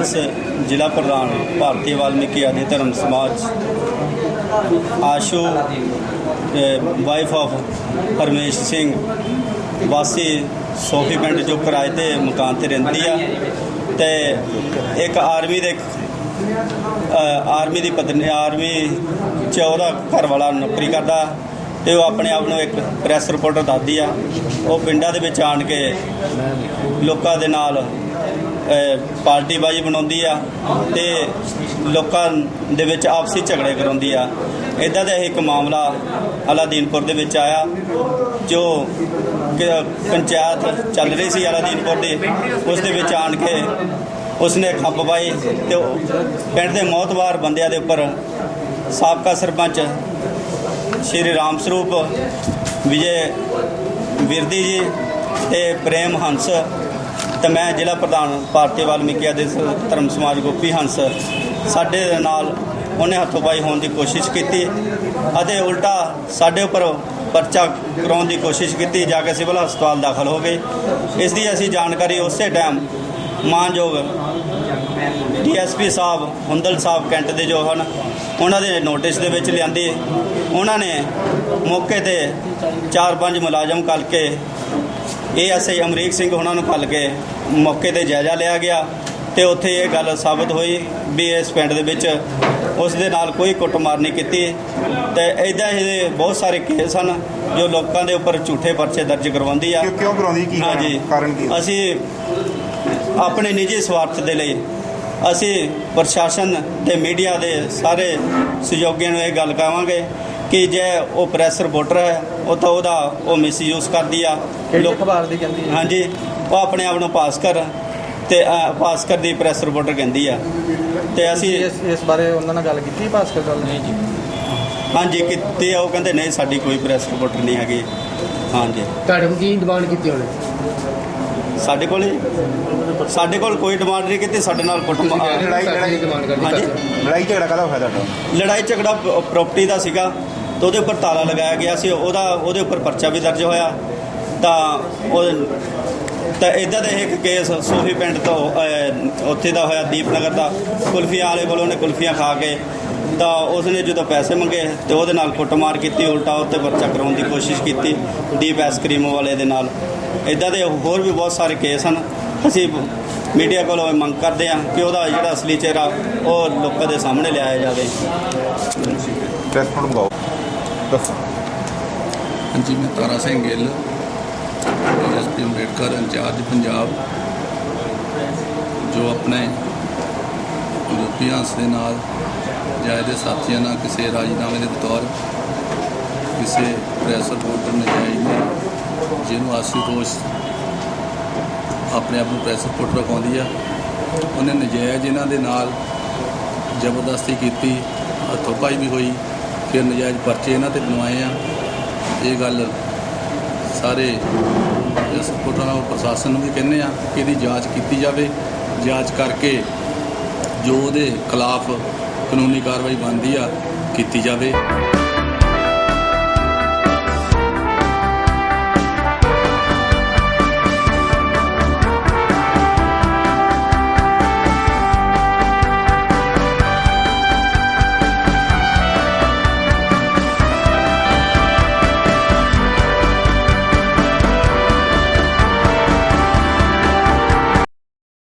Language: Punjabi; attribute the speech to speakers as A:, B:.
A: ਹੰਸ ਜ਼ਿਲ੍ਹਾ ਪ੍ਰਧਾਨ ਭਾਰਤੀ ਵਾਲਮੀਕੀ ਆਦਿ ਧਰਮ ਸਮਾਜ ਆਸ਼ੂ ਵਾਈਫ ਆਫ ਪਰਮੇਸ਼ ਸਿੰਘ, ਵਾਸੀ ਸੋਫੀ ਪਿੰਡ ਜੋ ਕਿਰਾਏ ਤੇ ਮਕਾਨ ਤੇ ਰਹਿੰਦੀ ਆ ਤੇ ਇੱਕ ਆਰਮੀ ਦੇ ਆਰਮੀ ਦੀ ਪਤਨੀ, ਆਰਮੀ ਚ ਉਹਦਾ ਘਰ ਵਾਲਾ ਨੌਕਰੀ ਕਰਦਾ ਤੇ ਉਹ ਆਪਣੇ ਆਪ ਨੂੰ ਇੱਕ ਪ੍ਰੈਸ ਰਿਪੋਰਟਰ ਦੱਸਦੀ ਆ। ਉਹ ਪਿੰਡਾਂ ਦੇ ਵਿੱਚ ਆਣ ਕੇ ਲੋਕਾਂ ਦੇ ਨਾਲ ਪਾਰਟੀ ਬਾਜੀ ਬਣਾਉਂਦੀ ਆ ਤੇ ਲੋਕਾਂ ਦੇ ਵਿੱਚ ਆਪਸੀ ਝਗੜੇ ਕਰਾਉਂਦੀ ਆ। ਇਦਾਂ ਦਾ ਇੱਕ ਮਾਮਲਾ ਅਲਾਦੀਨਪੁਰ ਦੇ ਵਿੱਚ ਆਇਆ, ਜੋ ਪੰਚਾਇਤ ਚੱਲ ਰਹੀ ਸੀ ਅਲਾਦੀਨਪੁਰ ਦੀ। ਉਸ ਦੇ ਵਿੱਚ ਆਣ ਕੇ ਉਸਨੇ ਖੱਪ ਪਾਈ ਤੇ ਪਿੰਡ ਦੇ ਮੌਤਵਾਰ ਬੰਦਿਆਂ ਦੇ ਉੱਪਰ ਸਾਬਕਾ ਸਰਪੰਚ ਸ਼੍ਰੀ ਰਾਮ ਸਰੂਪ, ਵਿਜੇ ਵਿਰਦੀ ਜੀ ਤੇ ਪ੍ਰੇਮ ਹੰਸ ਤੇ ਮੈਂ ਜ਼ਿਲ੍ਹਾ ਪ੍ਰਧਾਨ ਭਾਰਤੀ ਵਾਲਮੀਕੀ ਦੇ ਧਰਮ ਸਮਾਜ ਗੋਪੀ ਹੰਸ ਸਾਡੇ ਦੇ ਨਾਲ ਉਹਨੇ ਹੱਥੋਂ-ਪਾਈ ਹੋਣ ਦੀ ਕੋਸ਼ਿਸ਼ ਕੀਤੀ ਅਤੇ ਉਲਟਾ ਸਾਡੇ ਉੱਪਰ ਪਰਚਾ ਕਰਾਉਣ ਦੀ ਕੋਸ਼ਿਸ਼ ਕੀਤੀ, ਜਾ ਕੇ ਸਿਵਲ ਹਸਪਤਾਲ ਦਾਖਲ ਹੋ ਗਏ। ਇਸ ਦੀ ਅਸੀਂ ਜਾਣਕਾਰੀ ਉਸੇ ਟਾਈਮ ਮਾਨਯੋਗ ਡੀਐਸਪੀ ਸਾਹਿਬ, ਹੁੰਦਲ ਸਾਹਿਬ ਕੈਂਟ ਦੇ ਜੋ ਹਨ, ਉਹਨਾਂ ਦੇ ਨੋਟਿਸ ਦੇ ਵਿੱਚ ਲਿਆਂਦੀ। ਉਹਨਾਂ ਨੇ ਮੌਕੇ ਤੇ ਚਾਰ ਪੰਜ ਮੁਲਾਜ਼ਮ ਕਰਕੇ ਏਐਸਆਈ ਅਮਰੀਕ ਸਿੰਘ ਉਹਨਾਂ ਨੂੰ ਕੱਲ ਕੇ ਮੌਕੇ ਤੇ ਜਾਇਜ਼ਾ ਲਿਆ ਗਿਆ ਤੇ ਉੱਥੇ ਇਹ ਗੱਲ ਸਾਬਤ ਹੋਈ ਵੀ ਇਸ ਪਿੰਡ ਦੇ ਵਿੱਚ ਉਸ ਦੇ ਨਾਲ ਕੋਈ ਕੁੱਟਮਾਰ ਨਹੀਂ ਕੀਤੀ ਤੇ ਐਦਾਂ ਹੀ ਬਹੁਤ ਸਾਰੇ ਕੇਸ ਹਨ ਜੋ ਲੋਕਾਂ ਦੇ ਉੱਪਰ ਝੂਠੇ ਪਰਚੇ ਦਰਜ ਕਰਵਾਉਂਦੀ ਆ।
B: ਕਿਉਂ ਕਰਾਉਂਦੀ? ਕੀ ਕਾਰਨ- ਕੀ?
A: ਅਸੀਂ ਆਪਣੇ ਨਿੱਜੀ ਸਵਾਰਥ ਦੇ ਲਈ ਅਸੀਂ ਪ੍ਰਸ਼ਾਸਨ ਤੇ ਮੀਡੀਆ ਦੇ ਸਾਰੇ ਸਹਿਯੋਗੀਆਂ ਨੂੰ ਇਹ ਗੱਲ ਕਹਾਂਗੇ ਕਿ ਜੇ ਉਹ ਪ੍ਰੈਸ ਰਿਪੋਰਟਰ ਹੈ ਉਹ ਤਾਂ ਉਹਦਾ ਉਹ ਮਿਸਯੂਜ਼ ਕਰਦੀ ਆ।
C: ਕਿਹੜੀ
A: ਲੋਕ-
C: ਅਖਬਾਰ ਦੀ ਕਹਿੰਦੀ ਹੈ?
A: ਹਾਂਜੀ ਉਹ ਆਪਣੇ ਆਪ ਨੂੰ ਪਾਸ ਕਰ ਤੇ ਅ, ਭਾਸਕਰ ਦੀ ਪ੍ਰੈਸ ਰਿਪੋਰਟਰ ਕਹਿੰਦੀ ਆ। ਤੇ ਅਸੀਂ
C: ਇਸ ਇਸ ਬਾਰੇ ਉਹਨਾਂ ਨਾਲ ਗੱਲ ਕੀਤੀ ਭਾਸਕਰ ਗੱਲ? ਨਹੀਂ ਜੀ।
A: ਹਾਂਜੀ ਕੀਤੀ ਉਹ ਕਹਿੰਦੇ ਨਹੀਂ ਸਾਡੀ ਕੋਈ ਪ੍ਰੈਸ ਰਿਪੋਰਟਰ ਨਹੀਂ ਹੈਗੀ। ਹਾਂਜੀ।
D: ਤੁਹਾਡੇ ਕੋਲ ਕੀ ਡਿਮਾਂਡ ਕੀਤੀ ਉਹਨੇ?
A: ਸਾਡੇ ਕੋਲ ਸਾਡੇ ਕੋਲ ਕੋਈ ਡਿਮਾਂਡ ਨਹੀਂ ਕੀਤੀ ਸਾਡੇ ਨਾਲ ਕੁੱਟਮਾਰ
B: ਲੜਾਈ- ਲੜਾਈ-
D: ਡਿਮਾਂਡ ਕਰਦੀ
A: ਹਾਂਜੀ।
D: ਕਰਦੇ
B: ਲੜਾਈ ਝਗੜਾ ਕਾਹਦਾ ਹੋਇਆ ਤੁਹਾਡਾ?
A: ਲੜਾਈ ਝਗੜਾ ਪ੍ਰਾਪਰਟੀ ਦਾ ਸੀਗਾ। ਤਾਂ ਉਹਦੇ ਉੱਪਰ ਤਾਲਾ ਲਗਾਇਆ ਗਿਆ ਸੀ, ਉਹਦਾ, ਉਹਦੇ ਉੱਪਰ ਪਰਚਾ ਵੀ ਦਰਜ ਹੋਇਆ। ਤਾਂ ਉਹ, ਤਾਂ ਇਦਾਂ ਦਾ ਇੱਕ ਕੇਸ ਸੋਫੀ ਪਿੰਡ ਤੋਂ ਉੱਥੇ ਦਾ ਹੋਇਆ, ਦੀਪਨਗਰ ਦਾ। ਕੁਲਫੀਆਂ ਵਾਲੇ ਕੋਲ ਉਹਨੇ ਕੁਲਫੀਆਂ ਖਾ ਕੇ, ਤਾਂ ਉਸਨੇ ਜਦੋਂ ਪੈਸੇ ਮੰਗੇ ਤੇ ਉਹਦੇ ਨਾਲ ਕੁੱਟਮਾਰ ਕੀਤੀ, ਉਲਟਾ ਉੱਤੇ ਪਰਚਾ ਕਰਾਉਣ ਦੀ ਕੋਸ਼ਿਸ਼ ਕੀਤੀ, ਦੀਪ ਆਈਸਕ੍ਰੀਮ ਵਾਲੇ ਦੇ ਨਾਲ। ਇਦਾਂ ਦੇ ਹੋਰ ਵੀ ਬਹੁਤ ਸਾਰੇ ਕੇਸ ਹਨ। ਅਸੀਂ ਮੀਡੀਆ ਕੋਲੋਂ ਇਹ ਮੰਗ ਕਰਦੇ ਹਾਂ ਕਿ ਉਹਦਾ ਜਿਹੜਾ ਅਸਲੀ ਚਿਹਰਾ ਉਹ ਲੋਕਾਂ ਦੇ ਸਾਹਮਣੇ ਲਿਆਇਆ ਜਾਵੇ।
B: ਪ੍ਰੈਸ ਨੋਟ ਦੱਸੋ
E: ਹਾਂਜੀ, ਮੈਂ ਤਾਰਾ ਸਿੰਘ ਗਿੱਲ, ਐਸਪੀ ਅੰਬੇਡਕਰ, ਇੰਚਾਰਜ ਪੰਜਾਬ, ਜੋ ਆਪਣੇ ਯੂਪੀ ਹੰਸ ਦੇ ਨਾਲ ਜਾਂ ਇਹਦੇ ਸਾਥੀਆਂ ਨਾਲ ਕਿਸੇ ਰਾਜਨਾਮੇ ਦੇ ਬਤੌਰ ਕਿਸੇ ਪ੍ਰੈਸ ਰਿਪੋਰਟਰ ਨਜਾਇਜ਼ ਨੇ ਜਿਹਨੂੰ ਆਸ਼ੂਤੋਸ਼ ਆਪਣੇ ਆਪ ਨੂੰ ਪ੍ਰੈਸ ਰਿਪੋਰਟਰ ਅਖਾਉਂਦੀ ਆ, ਉਹਨੇ ਨਜਾਇਜ਼ ਇਹਨਾਂ ਦੇ ਨਾਲ ਜ਼ਬਰਦਸਤੀ ਕੀਤੀ, ਹੱਥੋਂ ਵੀ ਹੋਈ ਫਿਰ ਨਜਾਇਜ਼ ਪਰਚੇ ਇਹਨਾਂ ਤੇ ਬਣਵਾਏ ਆ। ਇਹ ਗੱਲ ਸਾਰੇ ਇਸ ਰਿਪੋਰਟਰਾਂ ਪ੍ਰਸ਼ਾਸਨ ਨੂੰ ਵੀ ਕਹਿੰਦੇ ਆ ਕਿ ਇਹਦੀ ਜਾਂਚ ਕੀਤੀ ਜਾਵੇ। ਜਾਂਚ ਕਰਕੇ ਜੋ ਉਹਦੇ ਖਿਲਾਫ ਕਾਨੂੰਨੀ ਕਾਰਵਾਈ ਬਣਦੀ ਆ, ਕੀਤੀ ਜਾਵੇ।